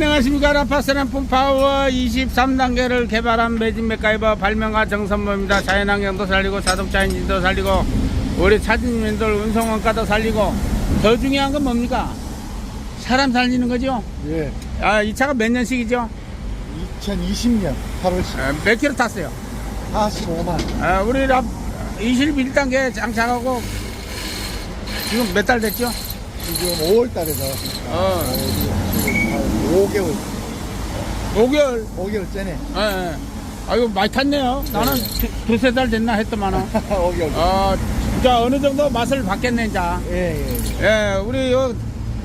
안녕하십니까. 라파스는 폼파워 23단계를 개발한 매진 맥가이버 발명가 정선모입니다. 자연환경도 살리고 자동차 엔진도 살리고 우리 차진님들 운송원가도 살리고 더 중요한 건 뭡니까? 사람 살리는 거죠? 예. 아, 이 차가 몇 년식이죠? 2020년 8월 아, 몇 킬로 탔어요? 45만. 아, 우리 랍 21단계 장착하고 지금 몇 달 됐죠? 지금 5월 달에서 어. 지금 5개월, 5개월 5개월 전에. 예, 예. 아이고 많이 탔네요 나는 두, 두세 달 됐나 했더만은 5개월. 어, 진짜 어느 정도 맛을 봤겠네, 자. 예, 예. 예, 우리 요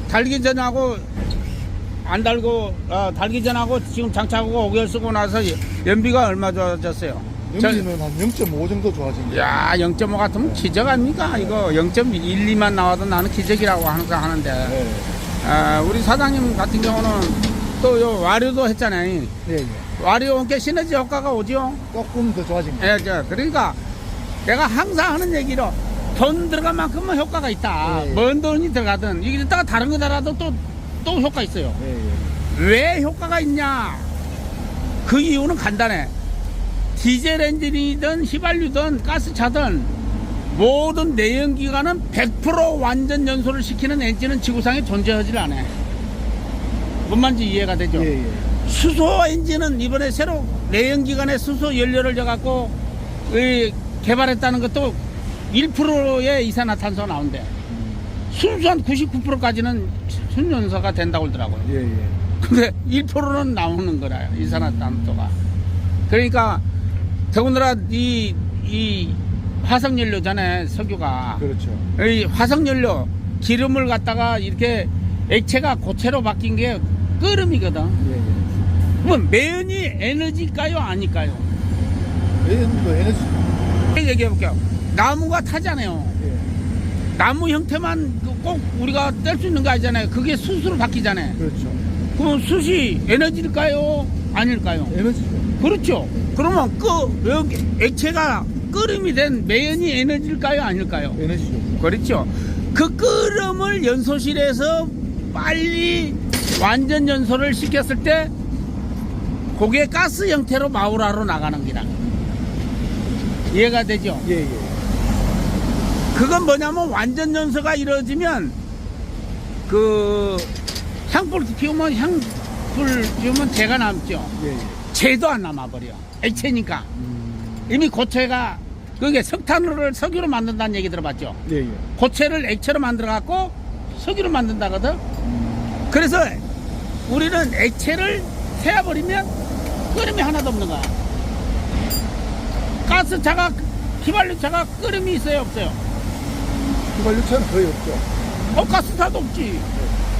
달기 전하고 안 달고, 어, 달기 전하고 지금 장착하고 5개월 쓰고 나서 연비가 얼마 좋아졌어요? 연비는 한 0.5 정도 좋아진 저, 거예요. 야, 0.5 같으면 기적 아닙니까? 이거 0.1, 2만 나와도 나는 기적이라고 항상 하는데. 예, 아, 우리 사장님 같은 경우는 또 요 와류도 했잖아요. 예, 예. 와류 온게 시너지 효과가 오죠? 조금 더 거예요. 예, 저, 그러니까 내가 항상 하는 얘기로 돈 들어간 만큼은 효과가 있다. 예, 예. 먼 돈이 들어가든 이게 이따가 다른 거더라도 또, 또 효과 있어요. 예, 예. 왜 효과가 있냐? 그 이유는 간단해. 디젤 엔진이든 휘발유든 가스차든 모든 내연기관은 100% 완전 연소를 시키는 엔진은 지구상에 존재하지 않아. 뭔 말인지 이해가 되죠? 예, 예. 수소 엔진은 이번에 새로 내연기관에 수소 연료를 이 개발했다는 것도 1%의 이산화탄소 나온대. 순수한 99%까지는 순연소가 된다고 그러더라고요. 예, 예. 근데 1%는 나오는 거라요. 이산화탄소가. 그러니까 더군다나 이, 이 화석연료잖아요. 석유가. 그렇죠. 이 화석연료 기름을 갖다가 이렇게 액체가 고체로 바뀐 게 끓음이거든. 예, 예. 그럼 매연이 에너지일까요? 아닐까요? 매연도 에너지. 얘기해 볼게요. 나무가 타잖아요. 예. 나무 형태만 그꼭 우리가 뗄 수 있는 거 아니잖아요. 그게 숯으로 바뀌잖아요. 그렇죠. 그럼 숯이 에너지일까요? 아닐까요? 에너지죠. 그렇죠. 그러면 그 여기 액체가 끓음이 된 매연이 에너지일까요? 아닐까요? 에너지죠. 그렇죠. 그 끓음을 연소실에서 빨리 완전 연소를 시켰을 때 그게 가스 형태로 마우라로 나가는 기다. 이해가 되죠? 예, 예. 그건 뭐냐면 완전 연소가 이루어지면 그 향불 피우면 향불 피우면 재가 남죠. 예, 예. 재도 안 남아버려. 액체니까. 음, 이미 고체가 그게 석탄을 석유로 만든다는 얘기 들어봤죠? 예, 예. 고체를 액체로 만들어 갖고 석유로 만든다거든. 그래서 우리는 액체를 세어버리면 끓음이 하나도 없는 거야. 가스차가 휘발유차가 끓음이 있어요 없어요? 휘발유차는 거의 없죠. 어 가스차도 없지.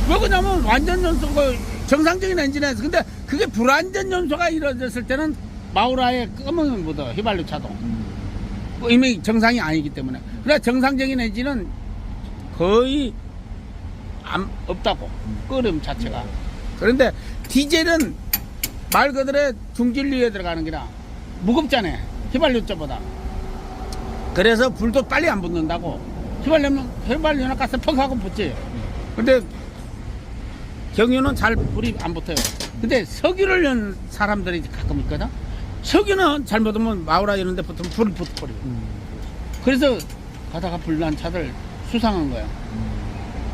왜 그러냐면 완전 연소가 정상적인 엔진에서 근데 그게 불완전 연소가 이루어졌을 때는 마우라에 끄면 묻어 휘발유차도. 이미 정상이 아니기 때문에. 그래 정상적인 엔진은 거의 안, 없다고 끓음 자체가. 그런데 디젤은 말 그대로 중진류에 들어가는 게라 무겁잖아 휘발유차보다. 그래서 불도 빨리 안 붙는다고. 휘발유는 휘발유나 가스 퍽 하고 붙지. 근데 경유는 잘 불이 안 붙어요. 근데 석유를 연 사람들이 가끔 있거든. 석유는 잘못하면 마우라 이런 데 붙으면 불을 붙어버려. 그래서 가다가 불난 차들 수상한 거야.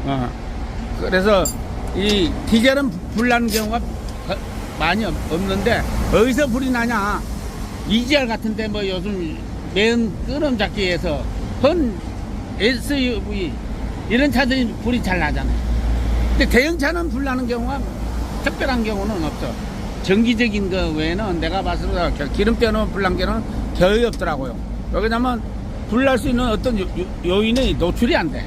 어. 그래서 이 디젤은 불나는 경우가 거- 많이 없- 없는데 어디서 불이 나냐? EGR 같은데 뭐 요즘 매연 끄름 잡기 위해서 헌 SUV 이런 차들이 불이 잘 나잖아요. 근데 대형차는 불 나는 경우가 특별한 경우는 없어. 정기적인 거 외에는 내가 봤을 때 기름 때는 불난 게는 거의 없더라고요. 왜냐면 불날 수 있는 어떤 요, 요, 인이 노출이 안 돼.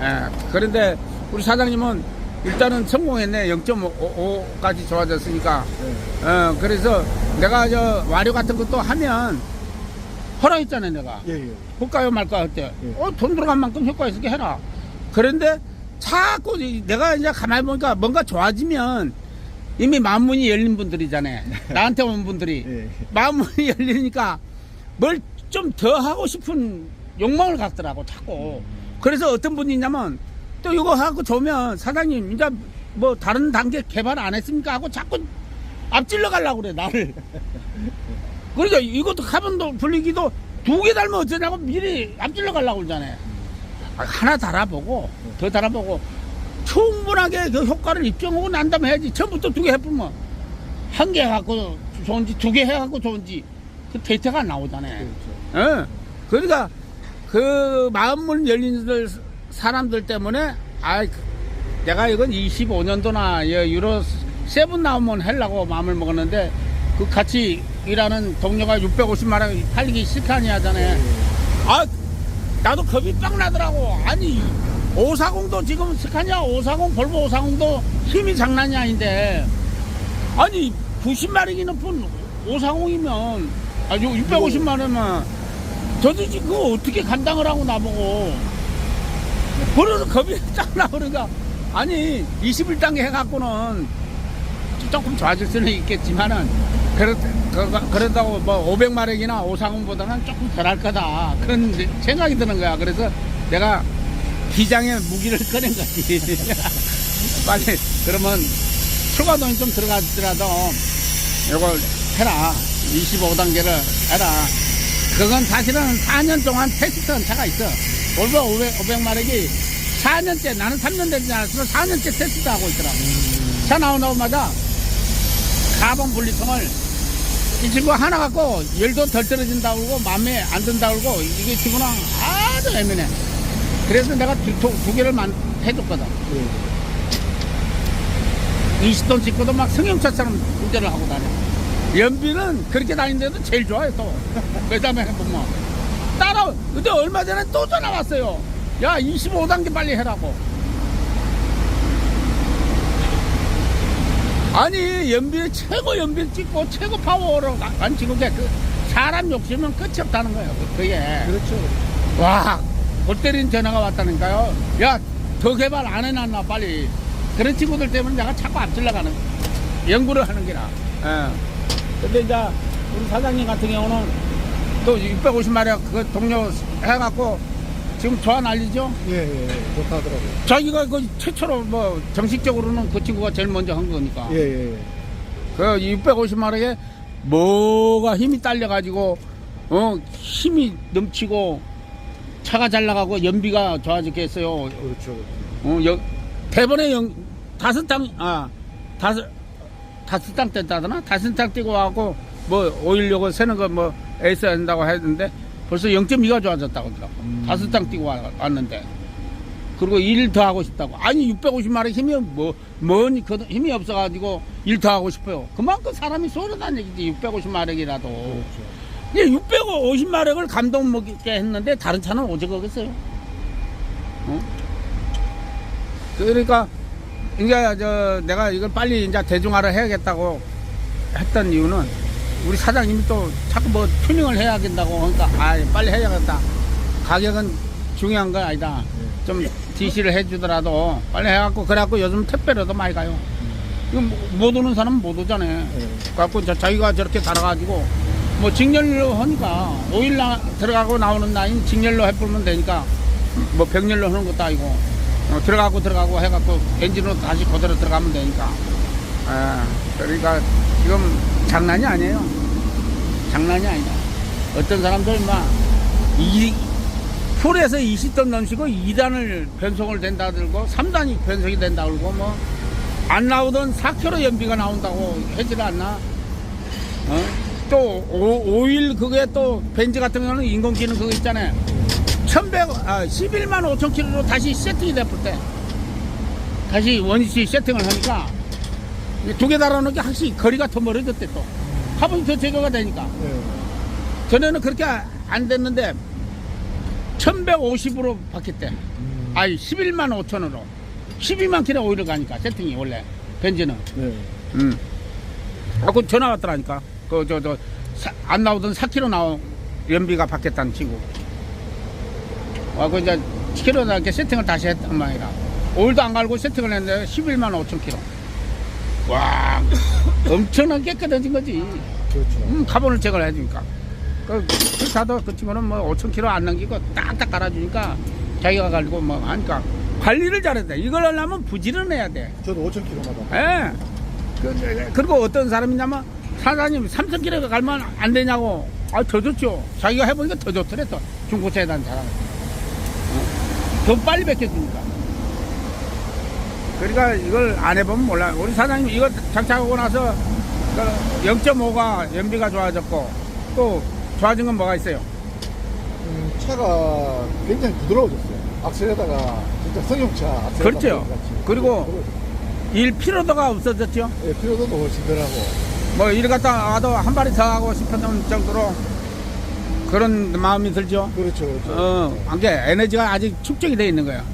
예, 그런데 우리 사장님은 일단은 성공했네. 0.5까지 좋아졌으니까. 예. 어, 그래서 내가 저 와류 같은 것도 하면 허락했잖아요, 내가. 예, 예. 볼까요 말까 할 때, 예. 어, 돈 들어간 만큼 효과 있게 해라. 그런데 자꾸 이- 내가 이제 가만히 보니까 뭔가 좋아지면 이미 마음문이 열린 분들이잖아요. 나한테 온 분들이. 예. 마음문이 열리니까 뭘 좀 더 하고 싶은 욕망을 갖더라고, 자꾸. 그래서 어떤 분이 있냐면 또 이거 하고 좋으면 사장님, 이제 뭐 다른 단계 개발 안 했습니까 하고 자꾸 앞질러 가려고 그래 나를 그러니까 이것도 카본도 분리기도 두 개 달면 어쩌냐고 미리 앞질러 가려고 그러잖아요 아, 하나 달아보고 더 달아보고 충분하게 그 효과를 입증하고 난 다음에 해야지 처음부터 두 개 해보면 한 개 해갖고 좋은지 두 개 해갖고 좋은지 그 데이터가 안 나오잖아요 그렇죠. 예. 그러니까 그 마음문 열린 사람들 때문에 아 내가 이건 25년도나 유로 세븐 나오면 하려고 마음을 먹었는데 그 같이 일하는 동료가 650만 원 팔리기 싫다니 하잖아요. 아 나도 겁이 빡 나더라고. 아니 540도 지금 스카니아 540 볼보 540도 힘이 장난이 아닌데. 아니 90마력이 높은 540이면 아주 650만 원이면 저도 지금 그거 어떻게 감당을 하고 나보고. 그래서 겁이 딱 나오니까 아니 21단계 해갖고는 조금 좋아질 수는 있겠지만은 그렇, 그, 그런다고 뭐 500마력이나 540보다는 조금 덜 할 거다. 그런 생각이 드는 거야. 그래서 내가 기장에 무기를 꺼낸 거지 빨리 그러면 추가 돈이 좀 들어가더라도 이걸 해라 25단계를 해라 그건 사실은 4년 동안 테스트한 차가 있어. 볼보 500, 500마력이 4년째, 나는 3년 되지 않았으면 4년째 테스트 하고 있더라고. 차 나오자마자 가본 분리통을 이 친구 하나 갖고 열도 덜 떨어진다고 그러고 맘에 안 든다고 그러고 이게 지구랑 아주 애매해. 그래서 내가 두, 두, 두 개를 만, 해줬거든. 예. 20돈 찍고도 막 승용차처럼 운전을 하고 다녀. 연비는 그렇게 다니는데도 제일 좋아요, 또. 그 다음에 해보면. 따라, 근데 얼마 전에 또 전화 왔어요. 야, 25단계 빨리 해라고. 아니, 연비, 최고 연비를 찍고 최고 파워로 안 찍은 게 그, 사람 욕심은 끝이 없다는 거예요, 그- 그게. 그렇죠. 와, 골 때린 전화가 왔다니까요. 야, 더 개발 안 해놨나, 빨리. 그런 친구들 때문에 내가 자꾸 앞질러 가는, 연구를 하는 게라. 예. 근데 이제, 우리 사장님 같은 경우는 또 650마력 그 동료 해갖고 지금 좋아 난리죠? 예, 예, 예. 좋다더라고요. 자기가 그 최초로 뭐 정식적으로는 그 친구가 제일 먼저 한 거니까. 예, 예, 예. 그 650마력에 뭐가 힘이 딸려가지고 어 힘이 넘치고 차가 잘 나가고 연비가 좋아졌겠어요. 그렇죠. 어, 여, 대번에 영, 다섯 땅, 아, 다섯, 다섯 땅 뗐다더나? 다섯 땅 떼고 와갖고, 뭐, 오일 요거 세는 거 뭐, 에이스 한다고 했는데, 벌써 0.2가 좋아졌다고 하더라고. 음. 다섯 땅 띄고 와- 왔는데. 그리고 일 더 하고 싶다고. 아니, 650마력 힘이 뭐, 뭐니, 그 힘이 없어가지고 일 더 하고 싶어요. 그만큼 사람이 쏘르다는 얘기지, 650마력이라도. 그렇죠. 예, 650마력을 감동 먹게 했는데 다른 차는 오직하겠어요. 어? 그러니까 이제 저 내가 이걸 빨리 이제 대중화를 해야겠다고 했던 이유는 우리 사장님이 또 자꾸 뭐 튜닝을 해야 된다고 하니까 아 빨리 해야겠다. 가격은 중요한 건 아니다. 좀 DC를 해주더라도 빨리 해갖고 그래갖고 요즘 택배로도 많이 가요. 이거 뭐- 못 오는 사람은 못 오잖아요. 예. 갖고 저 자기가 저렇게 달아가지고 뭐 직렬로 하니까 오일 나, 들어가고 나오는 라인 직렬로 해보면 되니까 뭐 병렬로 하는 것도 아니고 어, 들어가고 들어가고 해갖고 엔진으로 다시 그대로 들어가면 되니까 아, 그러니까 지금 장난이 아니에요 장난이 아니다 어떤 사람들 막 이, 풀에서 20톤 넘치고 2단을 변속을 된다 들고 3단이 변속이 된다 그러고 뭐 안 나오던 4km 연비가 나온다고 하질 않나? 어? 또 오, 오일 그게 또 벤츠 같은 경우는 인공 기능 그거 있잖아요. 1100, 아, 11만 5천 킬로로 다시 세팅이 됐을 때 다시 원위치 세팅을 하니까 두 개 달아놓은 게 확실히 거리가 더 멀어졌대 또. 화분이 더 제거가 되니까. 예. 전에는 그렇게 안 됐는데 1150으로 바뀌었대. 음. 아니 11만 5천으로 12만 킬로 오일을 가니까 세팅이 원래 벤츠는 예. 음. 아 그 전화 왔더라니까 그 저 저 안 나오던 4km 나온 연비가 바뀌었다는 친구 와그 이제 10km 이렇게 세팅을 다시 했단 말이야 오일도 안 갈고 세팅을 했는데 11만 5천 킬로 와 엄청나게 깨끗해진 거지 그렇죠. 음, 카본을 제거를 해주니까. 그, 그 차도 그 친구는 뭐 5천 킬로 안 넘기고 딱딱 갈아주니까 자기가 가지고 뭐 하니까 관리를 잘해야 돼. 이걸 하려면 부지런해야 돼. 저도 5,000km마다. 예. 그, 그리고 어떤 사람이냐면 사장님 3,000km 가면 안 되냐고. 아, 더 좋죠. 자기가 해보니까 더 좋더래, 또. 중고차에 다는 사람. 어. 더 빨리 벗겨주니까. 그러니까 이걸 안 해보면 몰라. 우리 사장님 이거 장착하고 나서 0.5가 연비가 좋아졌고 또 좋아진 건 뭐가 있어요? 음, 차가 굉장히 부드러워졌어요. 악셀에다가 진짜 악셀 그렇죠. 그리고. 일 피로도가 없어졌죠. 예, 피로도도 훨씬 덜하고. 뭐일 갔다 와도 한 발이 더 하고 싶었던 정도로 그런 마음이 들죠. 그렇죠, 그렇죠. 어, 이게 에너지가 아직 축적이 돼 있는 거야.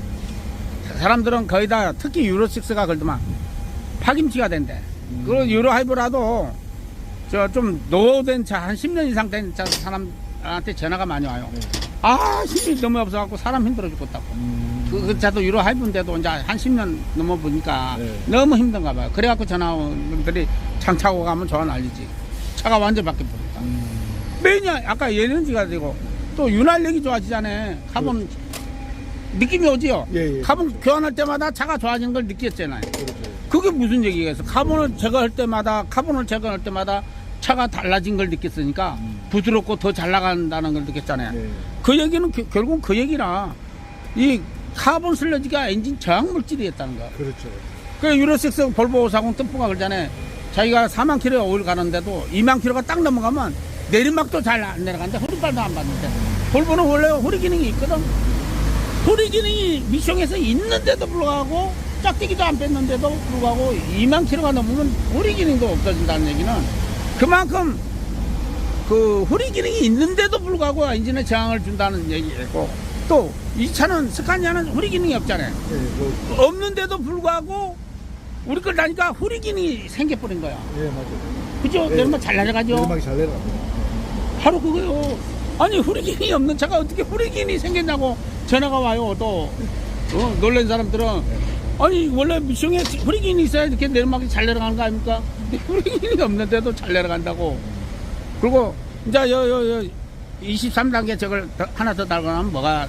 사람들은 거의 다 특히 유로6가 그러더만 파김치가 된대. 그리고 유로 하이브라도 저 좀 노후된 차, 한 10년 이상 된 차 사람한테 전화가 많이 와요. 네. 아, 힘이 너무 없어갖고 사람 힘들어 죽겠다고. 음, 그, 그 차도 유로 하이브인데도 이제 한 10년 넘어 보니까 네. 너무 힘든가 봐요. 그래갖고 전화 온 분들이 장 차고 가면 좋아 난리지. 차가 완전 바뀌어 버린다. 음, 매년 아까 에너지가 되고 또 윤활력이 좋아지잖아요. 카본 느낌이 오지요. 예, 예. 카본 교환할 때마다 차가 좋아지는 걸 느꼈잖아요. 그렇죠. 그게 무슨 얘기겠어? 카본을 제거할 때마다 카본을 제거할 때마다 차가 달라진 걸 느꼈으니까 음. 부드럽고 더 잘 나간다는 걸 느꼈잖아요. 예. 그 얘기는 겨- 결국 그 얘기라 이 카본 슬러지가 엔진 저항 물질이었다는 거야. 그렇죠. 그 유로6 볼보 540 뜸프가 그러잖아요. 자기가 4만 킬로에 오일 가는데도 2만 킬로가 딱 넘어가면 내리막도 잘 안 내려가는데 후리발도 안 받는데 볼보는 원래 후리 기능이 있거든. 후리 기능이 미션에서 있는데도 불구하고 짝대기도 안 뺐는데도 불구하고 2만 킬로가 넘으면 후리 기능도 없어진다는 얘기는 그만큼 그 후리 기능이 있는데도 불구하고 엔진에 저항을 준다는 얘기고 또 이 차는 스카니아는 후리 기능이 없잖아요. 예, 뭐, 없는데도 불구하고 우리 걸 다니까 후리 기능이 생겨버린 거야. 예, 맞아요. 그죠? 예. 내리막 잘 내려가죠? 내리막이 잘 내려갑니다. 바로 그거요. 아니, 후리 기능이 없는 차가 어떻게 후리 기능이 생겼냐고 전화가 와요, 또. 어, 놀란 사람들은. 아니, 원래 미션에 후리 기능이 있어야 이렇게 내리막이 잘 내려가는 거 아닙니까? 근데 후리 기능이 없는데도 잘 내려간다고. 그리고, 이제 요, 23단계 저걸 더- 하나 더 달고 나면 뭐가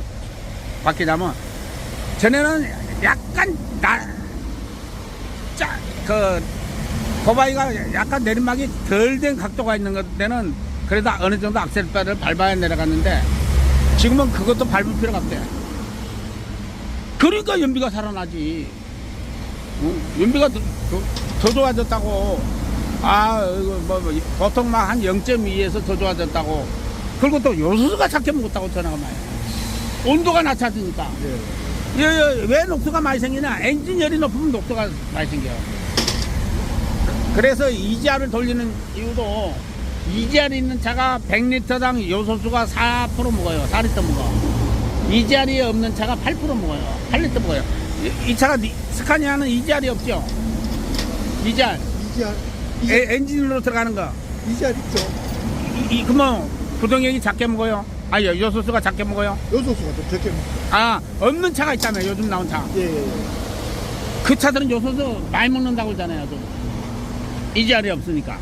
바뀌냐면, 전에는 약간 나, 짜, 그, 고바이가 약간 내리막이 덜 된 각도가 있는 것 때는 그래도 어느 정도 악셀바를 밟아야 내려갔는데 지금은 그것도 밟을 필요가 없대. 그러니까 연비가 살아나지. 어? 연비가 더, 더, 더 좋아졌다고. 아, 이거 뭐, 뭐 보통 막 한 0.2에서 더 좋아졌다고. 그리고 또 요소수가 작게 먹었다고 전화가 많이 와요. 온도가 낮아지니까. 예. 예, 예, 왜 녹두가 많이 생기냐? 엔진 열이 높으면 녹두가 많이 생겨요. 그래서 이지아를 돌리는 이유도 이지아에 있는 차가 100리터당 요소수가 4% 먹어요. 4리터 먹어. 이지아에 없는 차가 8% 먹어요. 8리터 먹어요. 이, 이 차가 니- 스카니아는 이지아이 없죠? 이지알, 이지알, 에, 엔진으로 들어가는 거. 이지알 있죠. 이, 이 그러면 부동액이 작게 먹어요? 아니, 요소수가 작게 먹어요? 요소수가 좀 적게 먹죠. 아, 없는 차가 있다며, 요즘 나온 차. 예, 예, 예. 그 차들은 요소수 많이 먹는다고 그러잖아요. 좀. 이지알이 없으니까.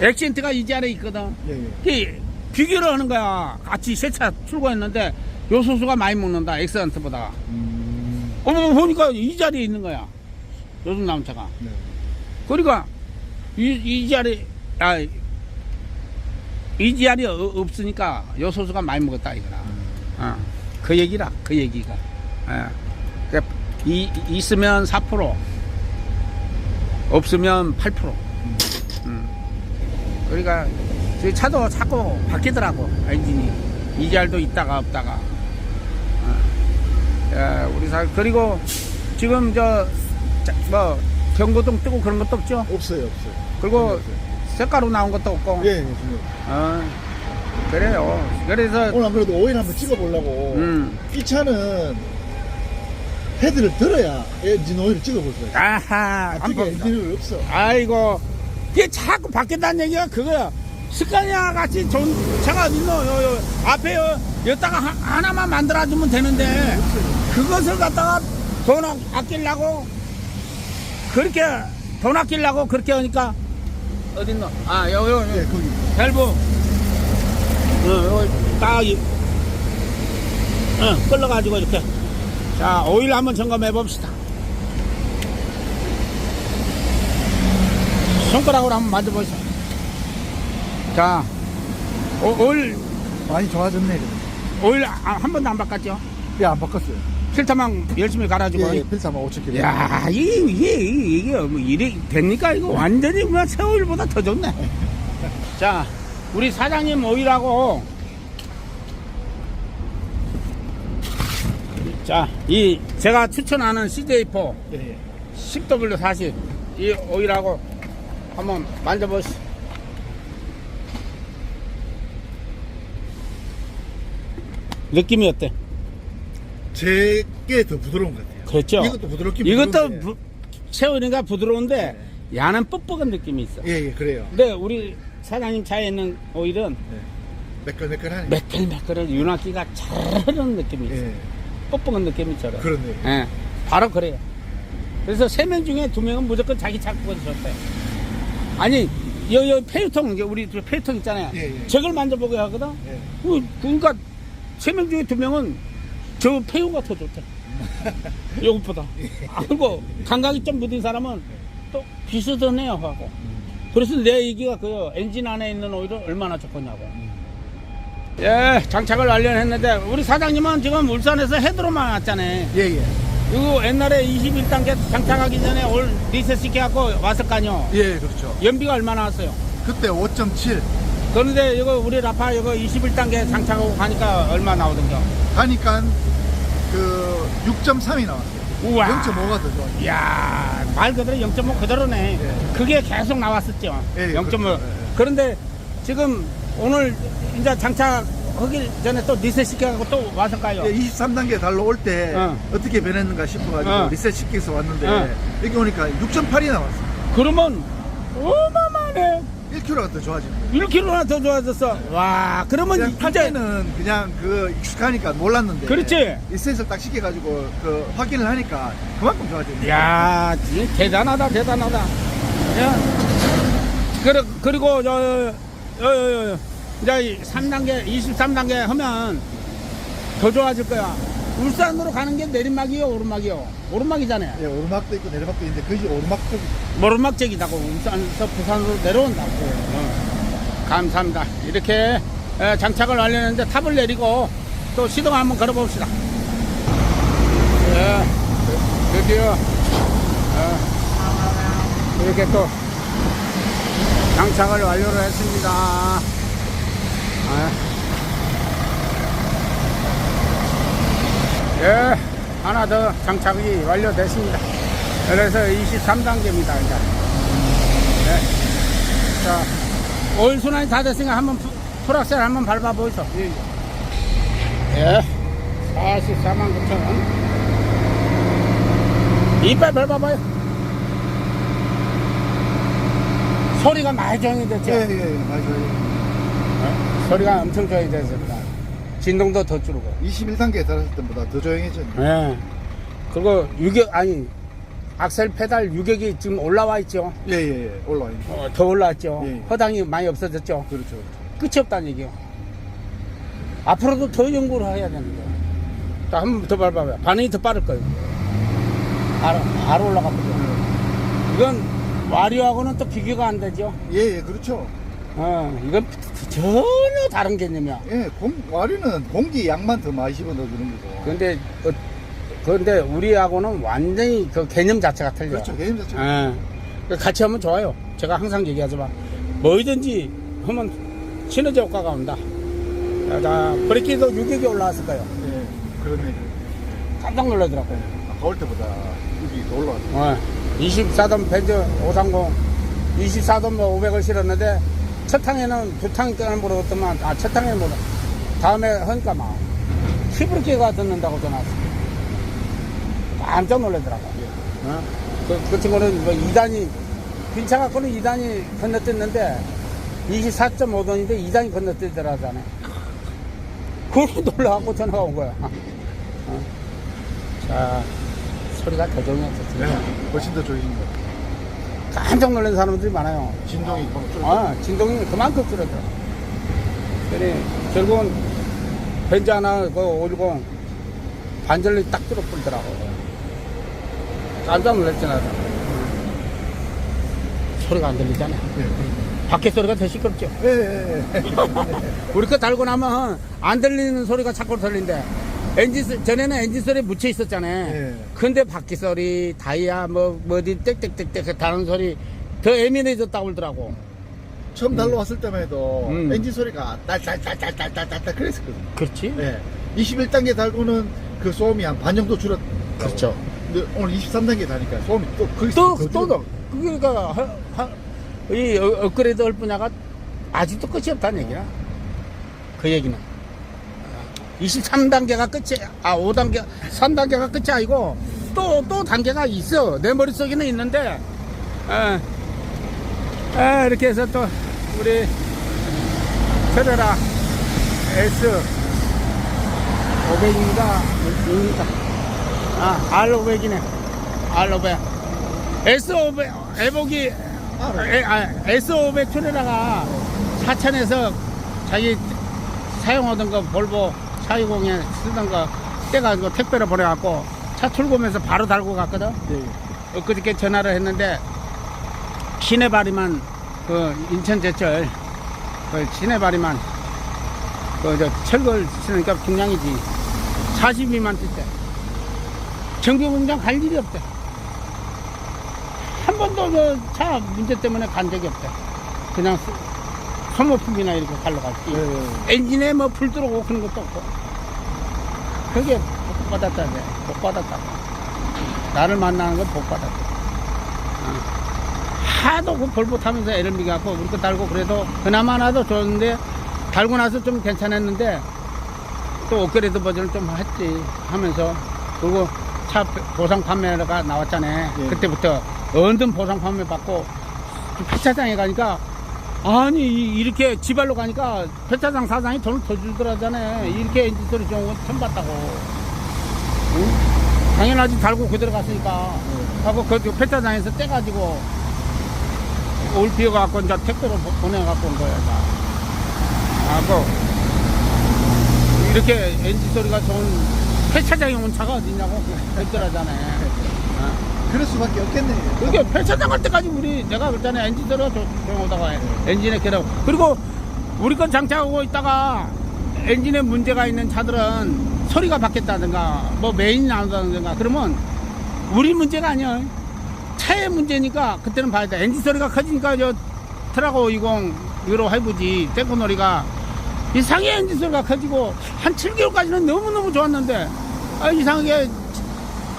엑센트가 이지알에 있거든. 예, 예. 그 비교를 하는 거야. 같이 세차 출고했는데 요소수가 많이 먹는다. 엑센트보다. 음, 어머 보니까 이 자리에 있는 거야. 요즘 나온 차가. 네. 그러니까 이, 이 자리 아, 이 자리 어- 없으니까 요소수가 많이 먹었다 이거라. 어, 그 얘기라. 그 얘기가. 예. 그 이, 있으면 4% 없으면 8%. 음. 그러니까 저희 차도 자꾸 바뀌더라고 엔진이 이잘도 있다가 없다가. 어. 예, 우리 사 그리고 지금 저 뭐 경고등 뜨고 그런 것도 없죠. 없어요, 없어요. 그리고 없어요. 색깔로 나온 것도 없고. 예, 예, 중요해요. 어, 그래요. 그래서 오늘 안 그래도 오일 한번 찍어보려고. 음. 이 차는 헤드를 들어야 엔진 오일을 찍어볼 수가 있어요. 아하 앞쪽에 한번 엔진 오일 없어. 아이고 이게 자꾸 바뀌었다는 얘기가 그거야 스카니아 같이 좋은 차가 어딨노 요, 요, 앞에 요, 여기다가 하, 하나만 만들어주면 되는데 그것을 갖다가 돈 아- 아끼려고 그렇게 돈 아끼려고 그렇게 하니까 어딨노 아 요 요, 예, 요, 거기. 밸브 어, 요 딱 이- 어, 끌러가지고 이렇게 자, 오일 한번 점검해 봅시다. 손가락으로 한번 만져보시죠. 자, 오, 오일, 많이 좋아졌네. 오일 아, 한 번도 안 바꿨죠? 예, 안 바꿨어요. 필터만 열심히 갈아주고. 예, 예, 필사만 5천 킬로. 야, 이게, 이게, 이게, 이게 뭐 이래 됩니까? 이거 완전히 뭐 새오일보다 더 좋네. 자, 우리 사장님 오일하고, 자, 이, 제가 추천하는 CJ4 예, 예. 10W40 이 오일하고 한번 만져보시. 느낌이 어때? 제게 더 부드러운 것 같아요. 그렇죠. 이것도 부드럽긴 이것도 부드러운데. 부, 새우니까 부드러운데 야는 뻑뻑한 느낌이 있어. 예, 예, 그래요. 근데 우리 사장님 차에 있는 오일은 예. 매끌매끌하네. 매끌매끌한 윤활기가 잘 흐르는 느낌이 있어. 예, 뻑뻑한 느낌이 있잖아. 그렇네요. 예, 바로 그래요. 그래서 세 명 중에 두 명은 무조건 자기 차 거줬대 아니, 여, 여 페이통, 이제 우리 저 페이통 있잖아요. 예, 예. 저걸 만져보게 하거든. 예. 그, 그러니까 세 명 중에 두 명은 저 페이가 더 좋대. 이것보다. 아, 그리고 감각이 좀 무딘 사람은 또 비슷하네요 하고. 그래서 내 얘기가 그 엔진 안에 있는 오일은 얼마나 좋겠냐고. 예, 장착을 완료했는데 우리 사장님은 지금 울산에서 헤드로만 왔잖아요. 예, 예. 이거 옛날에 21단계 장착하기 전에 올 리셋 시켜갖고 왔을 거 아니요. 예, 그렇죠. 연비가 얼마나 왔어요? 그때 5.7 그런데 이거 우리 라파 이거 21단계 장착하고 가니까 얼마 나오던겨? 하니까 그 6.3이 나왔어요. 우와. 0.5가 더 좋아요. 이야, 말 그대로 0.5 그대로네. 예. 그게 계속 나왔었죠. 예, 0.5. 그렇죠. 예, 예. 그런데 지금 오늘 이제 장착하기 전에 또 리셋 시켜갖고 또 왔을까요? 예, 23단계 달로 올때 어. 어. 떻게 변했는가 싶어가지고 어. 리셋 시켜서 왔는데 어. 여기 오니까 6.8이 나왔어요. 그러면 어마어마하네. 1kg가 더 거예요. 1kg나 더 좋아졌어. 와, 그러면 그냥 탈 이제 때는 그냥 그 익숙하니까 몰랐는데 그렇지. 리셋을 딱 시켜가지고 그 확인을 하니까 그만큼 좋아졌네. 야, 진짜 대단하다, 대단하다. 야, 그리, 그리고, 저, 어, 어, 어, 이제 3단계, 23단계 하면 더 좋아질 거야. 울산으로 가는 게 내리막이요, 오르막이요? 오르막이잖아요. 예, 오르막도 있고 내리막도 있는데 그게 오르막 쪽 오르막적이다고. 울산에서 부산으로 내려온다고. 어. 감사합니다. 이렇게 에, 장착을 완료했는데 탑을 내리고 또 시동 한번 걸어봅시다. 예, 드디어 어, 이렇게 또 장착을 완료를 했습니다. 예. 예, 하나 더 장착이 완료됐습니다. 그래서 23단계입니다, 이제. 네. 자, 오일 순환이 다 됐으니까 한번 푸- 풀악셀 한번 밟아보이소. 예, 예. 예. 44만 9천 원. 이빨 밟아봐요. 소리가 많이 조용히 됐죠? 예, 예, 예, 맞아요. 어? 소리가 엄청 조용히 됐습니다. 진동도 더 줄고. 21단계에 달았을 때보다 더 조용해졌네. 예. 그리고 유격, 아니, 악셀 페달 유격이 지금 올라와 있죠? 예, 예, 예. 올라와 있네. 어, 더 올라왔죠? 예. 허당이 많이 없어졌죠? 그렇죠. 그렇죠. 끝이 없다는 얘기요. 앞으로도 더 연구를 해야 되는 거예요. 자, 한 번 더 밟아봐요. 반응이 더 빠를 거예요. 바로, 바로 올라가보죠. 이건 와리하고는 또 비교가 안 되죠. 예, 예, 그렇죠. 어, 이건 전혀 다른 개념이야. 예, 공, 와리는 공기 양만 더 많이 집어넣어주는 거고. 근데, 어, 그런데 우리하고는 완전히 그 개념 자체가 틀려. 그렇죠, 개념 자체가. 예. 같이 하면 좋아요. 제가 항상 얘기하지만, 뭐든지 하면 시너지 효과가 온다. 자, 자, 브레이크도 유격이 올라왔을 거예요. 예, 그렇네. 깜짝 놀라더라고요. 아까 올 때보다 여기 더 올라왔네. 어, 24돈 벤츠 530, 24돈 뭐 500을 실었는데, 첫 탕에는 두탕 때문에 아, 첫 탕에는 뭐, 다음에 하니까 막, 피부르기가 듣는다고 전화 왔어. 깜짝 놀라더라고. 어? 그, 그 친구는 뭐 2단이, 빈차 갖고는 2단이 건너뛰는데, 24.5돈인데 2단이 건너뛰더라잖아요. 그걸 놀라갖고 전화가 온 거야. 어? 자, 소리가 더 조용해졌지. 예, 훨씬 더 조용한 거. 깜짝 놀란 사람들이 많아요. 진동이. 아, 진동이 그만큼 줄어들어. 그래, 결국은 벤츠 하나, 그 510, 반절리 딱 뚫어버리더라고. 깜짝 놀랐잖아. 소리가 안 들리잖아. 밖에 소리가 더 시끄럽죠. 예, 예, 예. 우리 거 달고 나면 안 들리는 소리가 자꾸 들리는데 엔진 소- 전에는 엔진 소리 묻혀 있었잖아요. 예. 근데 바퀴 소리, 다이아 뭐 뭐지 땡땡땡땡 다른 소리 더 예민해졌다고 그러더라고. 처음 달러 왔을 때만 해도 음. 엔진 소리가 딸딸딸딸딸딸딸 그랬었거든. 그렇지? 예. 21단계 달고는 그 소음이 한 반 정도 줄었. 그렇죠. 근데 오늘 23단계 다니까 소음이 또 거기서 또, 더 또, 또, 그러니까, 하, 하, 이 어- 업그레이드 할 분야가 아직도 끝이 없다는 얘기야. 그 얘기는. 23단계가 끝이, 아, 5단계, 3단계가 끝이 아니고, 또, 또 단계가 있어. 내 머릿속에는 있는데, 아, 아, 이렇게 해서 또, 우리, 테레라 S 500인가, 6인가. 아, R500이네. R500. S500, 에복이, 알아. 에, 아, S500 트레라가 사천에서 자기 사용하던 거 볼보 420에 쓰던 거 떼가지고 택배로 보내갖고 차 출고하면서 바로 달고 갔거든. 예. 엊그저께 전화를 했는데 시내바리만 그 인천 제철 그 시내바리만 그저 철걸 쓰니까 중량이지 42만 뜰때 정비 공장 갈 일이 없대 한 번도 그 차 문제 때문에 간 적이 없대 그냥 소- 소모품이나 이렇게 갈러 갔지 예, 예. 엔진에 뭐 불 들어오고 그런 것도 없고 그게 복 받았다네 복 받았다 나를 만나는 건 복 받았다 어. 하도 그 타면서 애를 미갖고 우리 거 달고 그래도 그나마 나도 좋은데 달고 나서 좀 괜찮았는데 또 업그레이드 버전을 좀 했지 하면서 그리고 차 보상 판매가 나왔잖아요 예. 그때부터 언든 보상 판매 받고 폐차장에 가니까 아니 이- 이렇게 지발로 가니까 폐차장 사장이 돈을 더 주더라잖아요 이렇게 엔진 소리 좋은 건 처음 봤다고 응? 당연하지 달고 그대로 갔으니까 하고 그 폐차장에서 떼가지고 올 비어갖고 이제 택배로 보- 보내갖고 온 거야 다. 하고 이렇게 엔진 소리가 좋은 폐차장에 온 차가 어딨냐고 그랬더라잖아요 어? 그럴 수밖에 없겠네. 그게 폐차장 갈 때까지 우리 내가 그랬잖아요. 엔진 소리가 조- 조용하다가 엔진에 깨라고 그리고 우리 건 장착하고 있다가 엔진에 문제가 있는 차들은 소리가 바뀌었다든가 뭐 메인이 나온다든가 그러면 우리 문제가 아니야. 차의 문제니까 그때는 봐야 돼. 엔진 소리가 커지니까 저 트라고 50 유로 하이브지. 탱크놀이가 이상하게 엔진 소리가 커지고 한 7개월까지는 너무너무 좋았는데. 아 이상하게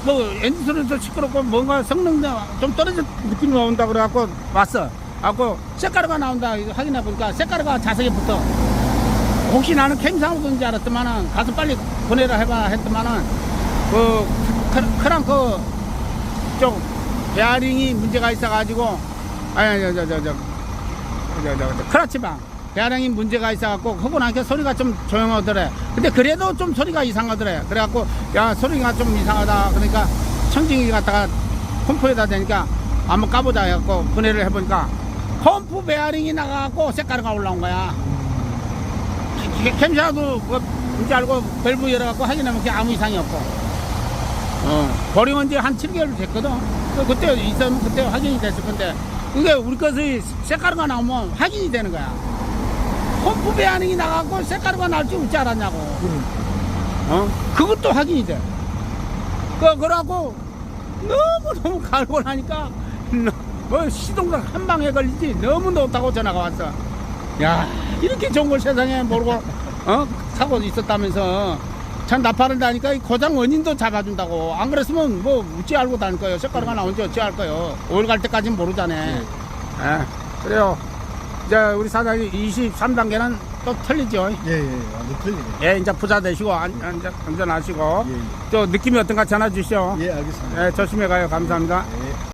뭐 엔진 소리도 시끄럽고 뭔가 성능 좀 떨어진 느낌이 나온다 그래갖고 왔어. 갖고 색가루가 나온다 확인해 보니까 색가루가 자석에 붙어. 혹시 나는 줄 알았더만은 가서 빨리 보내라 해봐 했더만은 그 크- 크랑크 쪽 베어링이 문제가 있어가지고 아니 저저저저 크라치방 배아량이 문제가 있어갖고 나니까 소리가 좀 조용하더래. 근데 그래도 좀 소리가 이상하더래. 그래갖고 야 소리가 좀 이상하다. 그러니까 청진기 갖다가 펌프에다 대니까 한번 까보자 해갖고 분해를 해보니까 펌프 베어링이 나가갖고 색가루가 올라온 거야. 캠- 캠샤도 뭐 뭔지 알고 밸브 열어갖고 확인하면 아무 이상이 없고. 어, 버리면 이제 한 7개월 됐거든. 그- 그때 있으면 그때 확인이 됐을 건데, 그게 우리 것이 색가루가 나오면 확인이 되는 거야. 펌프 배아링이 나가고 색가루가 나올 줄 웃지 않았냐고. 어? 그것도 확인이 돼. 그, 그러고 너무너무 갈고 나니까, 너- 뭐 시동각 한 방에 걸리지. 너무 높다고 전화가 왔어. 야, 이렇게 좋은 걸 세상에 모르고, 어? 사고 있었다면서. 참 나팔을 다니까 이 고장 원인도 잡아준다고. 안 그랬으면 뭐 어찌 알고 다닐 거예요. 색가루가 나온지 어찌 알 거예요. 오일 갈 때까지는 모르잖아요. 예. 그래요. 이제 우리 사장님 23단계는 또 틀리죠. 예, 예, 완전 틀리네. 예, 이제 부자 되시고, 안, 안, 운전하시고. 예, 또 느낌이 어떤가 전화 주시오. 예, 예, 알겠습니다. 예, 조심해 가요. 감사합니다. 예.